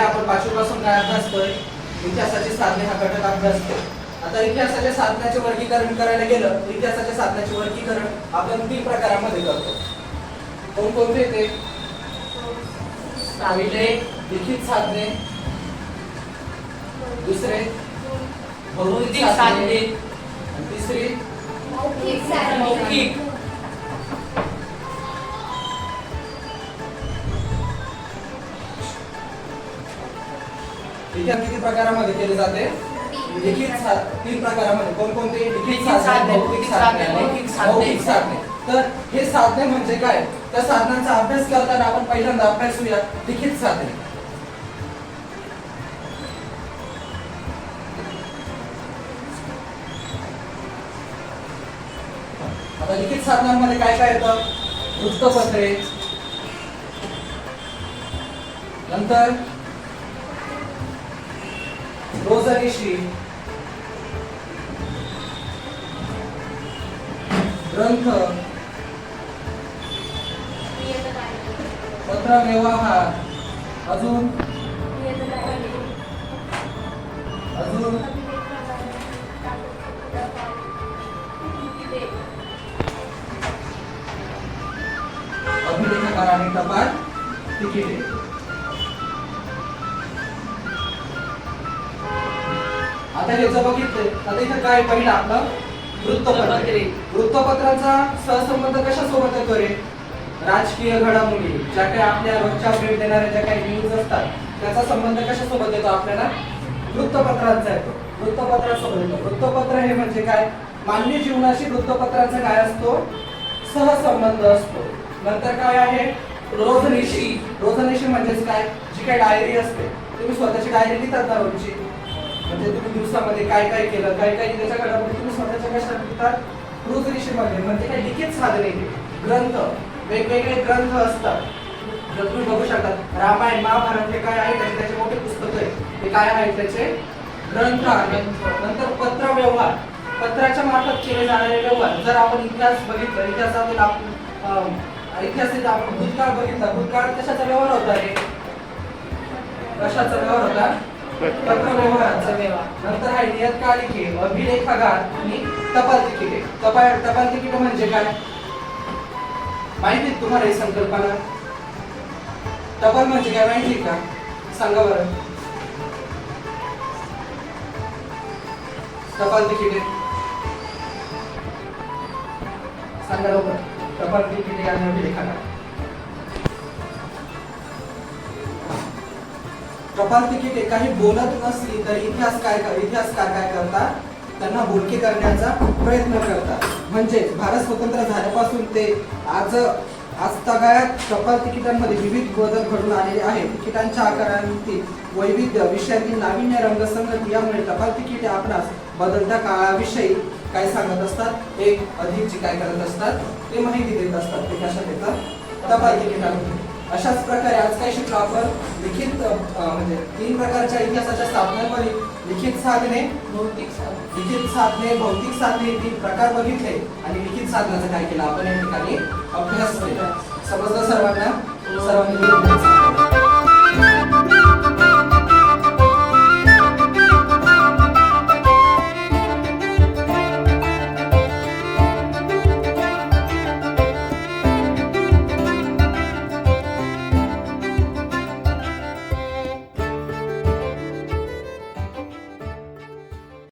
आपण पाचवीपासून काय अभ्यासतोय इतिहासाचे साधने हा घटक अभ्यासतोय आता इतिहासाच्या साधनाचे वर्गीकरण करायला गेलं तर इतिहासाच्या साधनाचे वर्गीकरण आपण तीन प्रकारामध्ये करतो. कोणकोणते ते पहिले लिखित साधने. दुसरे? भौतिक साधने. तिसरी? मौखिक. इतिहास किती प्रकारामध्ये केले जाते? लिखित तीन प्रकारामध्ये. कोणकोणते? लिखित साधने भौतिक. मौखिक साधने तर हे साधने म्हणजे काय? त्या साधनांचा अभ्यास करताना आपण पहिल्यांदा अभ्यासूया लिखित साधने. आता लिखित साधनांमध्ये काय काय येतं? वृत्तपत्रे. नंतर रोजनिशी ग्रंथ पत्र व्यवहार अजून अजून अभिलेखकार आणि टपाल तिकिटे आता हे बघितलंय बघितले आता इथं काय पहिलं आपलं वृत्तपत्रे. वृत्तपत्राचा सहसंबंध कशासोबत येतो रे राजकीय घडामोडी ज्या काही आपल्या रोजच्या भेट देणाऱ्या ज्या काही न्यूज असतात त्याचा संबंध कशासोबत येतो आपल्याला? वृत्तपत्रांचा येतो. वृत्तपत्रासोबत येतो. वृत्तपत्र हे म्हणजे काय? मानवी जीवनाशी वृत्तपत्रांचा काय असतो? सहसंबंध असतो. नंतर काय आहे? रोजनिशी. रोजनिशी म्हणजेच काय? जी काही डायरी असते. तुम्ही स्वतःची डायरी लिहितात ना रोजची? म्हणजे तुम्ही दिवसामध्ये काय काय केलं काय काय त्याच्या घडामोडी तुम्ही स्वतःच्या कशात लिहितात रोजनिशीमध्ये म्हणजे काय लिखित साधने ग्रंथ वेगवेगळे ग्रंथ असतात. जर तुम्ही बघू शकता रामायण महाभारत हे काय आहे त्याचे त्याचे मोठे पुस्तक आहे ते काय आहे त्याचे? ग्रंथ आहेत. नंतर पत्र व्यवहार पत्राच्या मार्फत केले जाणारे व्यवहार. जर आपण इतिहास बघितला इतिहासातील आपण अं, इतिहासात आपण भूतकाळ बघितला भूतकाळात कशाचा व्यवहार होता रे? कशाचा व्यवहार होता? पत्र व्यवहाराचा व्यवहार. नंतर आहे नियतकालिके अभिलेखागार आणि टपाल तिकिटे टपाल टपाल तिकिट म्हणजे काय? माहिती तुम्हाला ही संकल्पना? टपाल म्हणजे काय माहिती का? सांगा बरं. टपाल तिकिटे सांगा लवकर. टपाल तिकिटे आणि अभिलेखागार. टपाल तिकिटे काही बोलत नसली तर इतिहास काय इतिहासकार काय करतात? त्यांना बोलके करण्याचा प्रयत्न करतात. म्हणजे भारत स्वतंत्र झाल्यापासून ते आज आज तगाळ्यात टपाल तिकिटांमध्ये विविध बदल घडून आलेले आहेत. तिकिटांच्या आकारांतील वैविध्य विषयातील नाविन्य रंगसंगती यामुळे टपाल तिकिटे आपणास बदलत्या काळाविषयी काय सांगत असतात? एक अधिक जे काय करत असतात? ते माहिती देत असतात. ते कशा देतात टपाल तिकिटांमध्ये. अशाच प्रकारे आज काय शिकलो आपण लिखित म्हणजे तीन प्रकारच्या इतिहासाच्या स्थापनांमध्ये लिखित साधने भौतिक साधने लिखित साधने भौतिक साधने तीन प्रकार बघितले आणि लिखित साधनाचं काय केलं? आपण या ठिकाणी